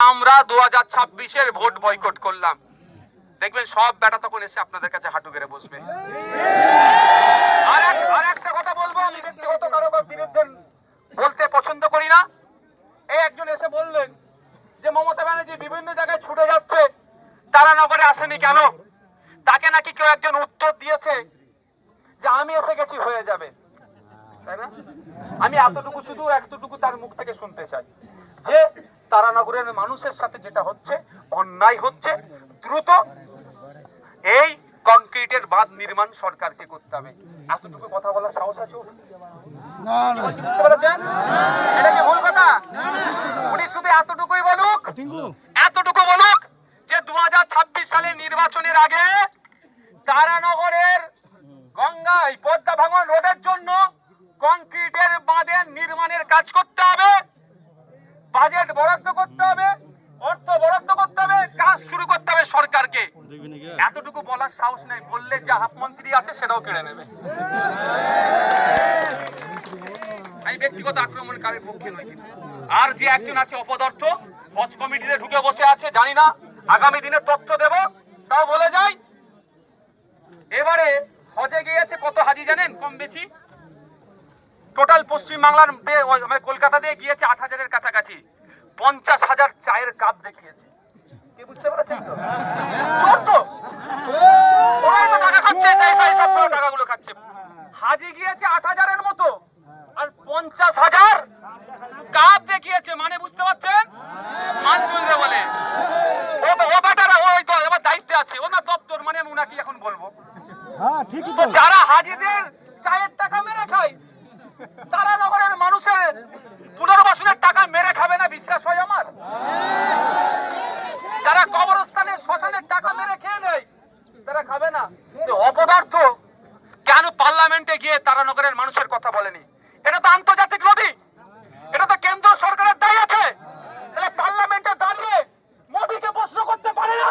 আমরা দু হাজার ছাব্বিশের ভোট বয়কট করলাম। দেখবেন সব বেটা তখন এসে আপনাদের কাছে হাঁটু গেড়ে বসবে। আমি বলতে পছন্দ করি না। এই একজন এসে বললেন যে, মমতা ব্যানার্জি বিভিন্ন জায়গায় ছুটে যাচ্ছে, তারা নগরে আসেনি কেন? তাকে নাকি কেউ একজন উত্তর দিয়েছে যে, আমি এসে গেছি, হয়ে যাবে। তাই না? আমি এতটুকু শুধু, এতটুকু তার মুখ থেকে শুনতে চাই। যে তারানগরের মানুষের সাথে যেটা হচ্ছে অন্যায় হচ্ছে দ্রুত এই কংক্রিটের বাঁধ নির্মাণ সরকারকে করতে হবে। এতটুকু কথা বলার সাহস আছে বুঝতে পেরেছেন? এটা কি ভুল কথা? উনি শুধু এতটুকুই বলুক এতটুকু বলুক যে দু সালের নির্বাচনের আগে তারানগরের গঙ্গায় পদ্মা ভাঙন জন্য কংক্রিটের বাঁধের নির্মাণের কাজ করতে হবে। বাজেট বরাদ্দ করতে হবে, অর্থ বরাদ্দ করতে হবে, কাজ শুরু করতে হবে সরকারকে। এতটুকু বলার সাহস নেই, বললে যে হাফ মন্ত্রী আছে সেটাও কেড়ে নেবে। আমি ব্যক্তিগত আক্রমণকারীর পক্ষে নই। আর যে একজন আছে অপদার্থ, হজ কমিটিতে ঢুকে বসে আছে, জানি না, আগামী দিনে তথ্য দেব, তাও বলে যাই। এবারে হজে গিয়েছে কত হাজি জানেন, কম বেশি? টোটাল পশ্চিম বাংলার মানে কলকাতা দিয়ে গিয়েছে আট হাজারের কাছাকাছি। পঞ্চাশ হাজার চায়ের কাপ দেখিয়েছে। কি বুঝতে পেরেছেন তো? চোর তো! ওরাই তো টাকা খাচ্ছে সেই সেই সবগুলো টাকাগুলো খাচ্ছে। হাজি গিয়েছে আট হাজারের মতো। আর পঞ্চাশ হাজার কাপ দেখিয়েছে মানে বুঝতে পারছেন? মানসুন্দর বলে। ও বেটারা ওই তো এবার দায়িত্বে আছে। ওনার দপ্তর মানে উনাকে এখন বলব। হ্যাঁ ঠিকই তো তো। যারা হাজিদের চায়ের টাকা মেরে খায় তারা নগরের মানুষের পুনর্বাসনের টাকা মেরে খাবে না বিশ্বাস হয় আমার যারা কবরস্থানে শ্মশানের টাকা মেরে খেয়ে নেয় তারা খাবে না তো অপদার্থ কেন পার্লামেন্টে গিয়ে তারা নগরের মানুষের কথা বলেনি। এটা তো আন্তর্জাতিক নদী এটা তো কেন্দ্র সরকারের দায়ী আছে। তাহলে পার্লামেন্টে দাঁড়িয়ে মোদীকে প্রশ্ন করতে পারে না?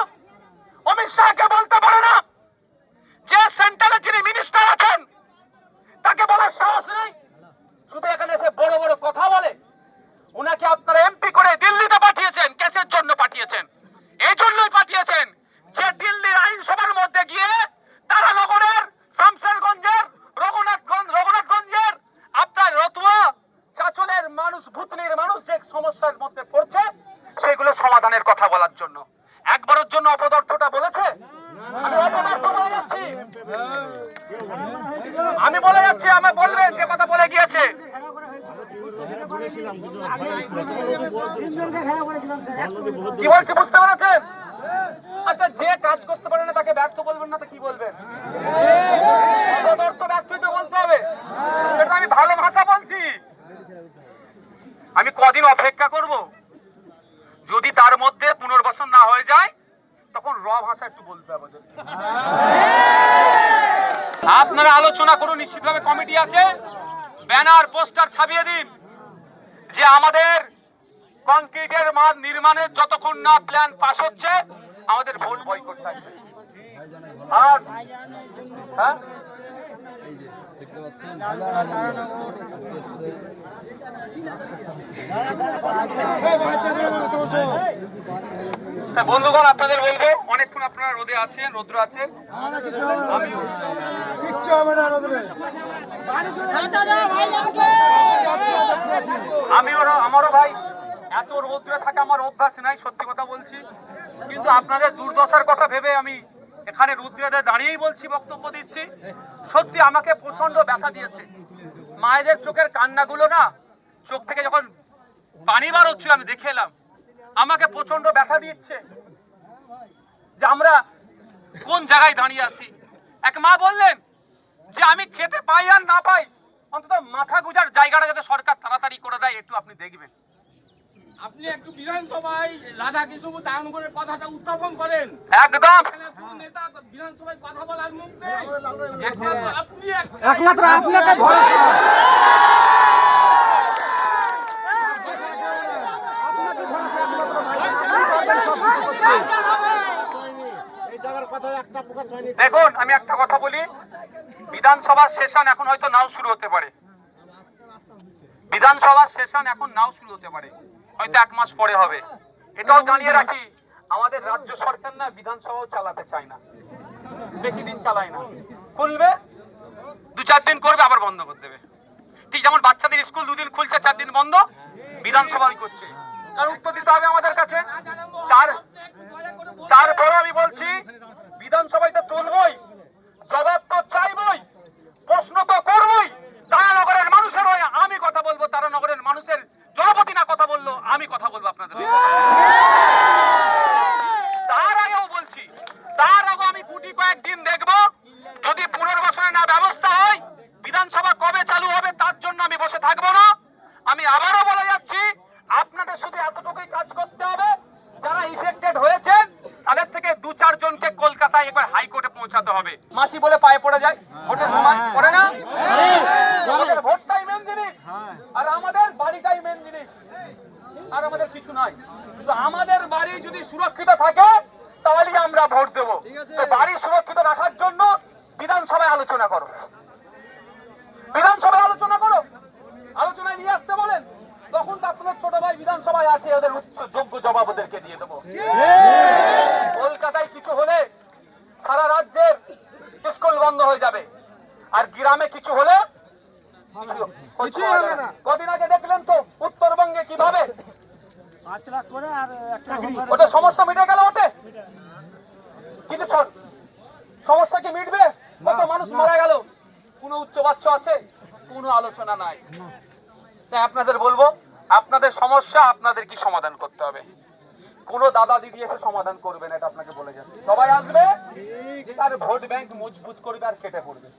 অমিত শাহকে বলতে পারে না? যে সেন্টারে যিনি মিনিস্টার আছেন, তাকে বলার সাহস নেই। শুধু এখানে এসে বড় বড় কথা বলে। ওনাকে আপনারা কথা বলার জন্য। একবারের জন্য অপদার্থটা বলেছে? আমি বলে যাচ্ছি। আমি বলে বলবেন যে কথা বলে গিয়েছে। কি বলছি বুঝতে পেরেছেন? আচ্ছা যে কাজ করতে পারে না তাকে ব্যর্থ বলবেন না তো কি বলবেন? অপদার্থ ব্যর্থই তো বলতে হবে। এটা আমি ভালো ভাষা বলছি। আমি কদিন অপেক্ষা করব। যদি তার মধ্যে হয়ে যায়, তখন র ভাষা একটু বলতে হবে আপনারা আলোচনা করুন, নিশ্চিতভাবে কমিটি আছে। ব্যানার, পোস্টার ছাপিয়ে দিন, যে আমাদের কংক্রিটের মাঠ নির্মাণের যতক্ষণ না প্ল্যান পাস হচ্ছে, আমাদের ভোট বয়কট থাকবে। আর হ্যাঁ? তা বন্ধুগণ আপনাদের বলব অনেকক্ষণ আপনারা রোদে আছেন রৌদ্র আছেন আমিও আমারও ভাই এত রৌদ্রে থাকা আমার অভ্যাস নাই সত্যি কথা বলছি। কিন্তু আপনাদের দুর্দশার কথা ভেবে আমি এখানে রুদ্রে দাঁড়িয়েই বলছি বক্তব্য দিচ্ছি। সত্যি আমাকে প্রচণ্ড ব্যথা দিয়েছে। মায়েদের চোখের কান্নাগুলো না চোখ থেকে যখন পানি বার হচ্ছিল আমি দেখে এলাম। আমাকে প্রচণ্ড ব্যথা দিচ্ছে যে আমরা কোন জায়গায় দাঁড়িয়ে আছি? এক মা বললেন যে আমি খেতে পাই আর না পাই অন্তত মাথা গুজার জায়গাটা যাতে সরকার তাড়াতাড়ি করে দেয় একটু আপনি দেখবেন। আপনি একটু বিধানসভায় রাধা কৃষ্ণ দায়নগরের কথাটা উত্থাপন করেন। একদম। নেতা বিধানসভায় কথা বলার মুখ নেই। একমাত্র আপনি এক- একমাত্র আপনাকে ভরসা আপনাকে ভরসা একমাত্র এই জায়গার কথা একটা প্রকাশ হয়নি দেখুন, আমি একটা কথা বলি। বিধানসভার সেশন এখন হয়তো নাও শুরু হতে পারে। বিধানসভার সেশন এখন নাও শুরু হতে পারে। হয়তো এক মাস পরে হবে। এটাও জানিয়ে রাখি, আমাদের রাজ্য সরকার না বিধানসভাও চালাতে চায় না। বেশি দিন চালায় না। খুলবে, দু চার দিন করবে, আবার বন্ধ করে দেবে। ঠিক যেমন বাচ্চাদের স্কুল দুদিন খুলছে, চার দিন বন্ধ, বিধানসভাই করছে। কারণ উত্তর দিতে হবে আমাদের কাছে। তার তারপরে আমি বলছি, বিধানসভায় তো তুলবই, জবাব তো চাইবই, প্রশ্ন তো করবই। তারানগরের মানুষের হয়ে আমি কথা বলব তারানগরের মানুষের জনপতি না কথা বলল, আমি কথা বলব আপনাদের তার আগেও বলছি, তার আগে আমি গুটি কয়েকদিন দেখব, যদি পুনর্বাসনে না ব্যবস্থা হয়, বিধানসভা কবে চালু হবে, তার জন্য আমি বসে থাকব না। আমি আবারও বলে যাচ্ছি আপনাদের শুধু এতটুকুই কাজ করতে হবে যারা ইফেক্টেড হয়েছেন তাদের থেকে দু চার জনকে কলকাতায় একবার হাইকোর্টে পৌঁছাতে হবে। মাসি বলে পায়ে পড়ে যায়, ভোটের সময়। পড়ে না? ভোটটাই মেন জিনিস। আর আমাদের বাড়িটাই মেন জিনিস। আর আমাদের কিছু নয়। কিন্তু আমাদের বাড়ি যদি সুরক্ষিত থাকে তাহলে আমরা ভোট দেব। বাড়ি সুরক্ষিত রাখার জন্য বিধানসভায় আলোচনা করো। বিধানসভায় আলোচনা করো। আলোচনায় নিয়ে আসতে বলেন। তখন তো আপনাদের ছোট ভাই বিধানসভায় আছে ওদের যোগ্য জবাব ওদেরকে দিয়ে দেবো। কলকাতায় কিছু হলে সারা রাজ্যের স্কুল বন্ধ হয়ে যাবে। আর গ্রামে কিছু হলে কিছু- কিছুই না। কদিন আগে দেখলেন তো উত্তরবঙ্গে কীভাবে? পাঁচ লাখ করে আর একটা ওদের সমস্যা মিটে গেল ওতে? কিন্তু শোন, সমস্যা কি মিটবে? কত মানুষ মারা গেল? কোনো উচ্চ বাচ্চা আছে? কোনো আলোচনা নাই। তাই আপনাদের বলব আপনাদের সমস্যা, আপনাদের কি সমাধান করতে হবে? কোন দাদা দিদি এসে সমাধান করবে না, এটা আপনাকে বলে যাচ্ছে। সবাই আসবে তার ভোট ব্যাংক মজবুত করবে আর কেটে পড়বে।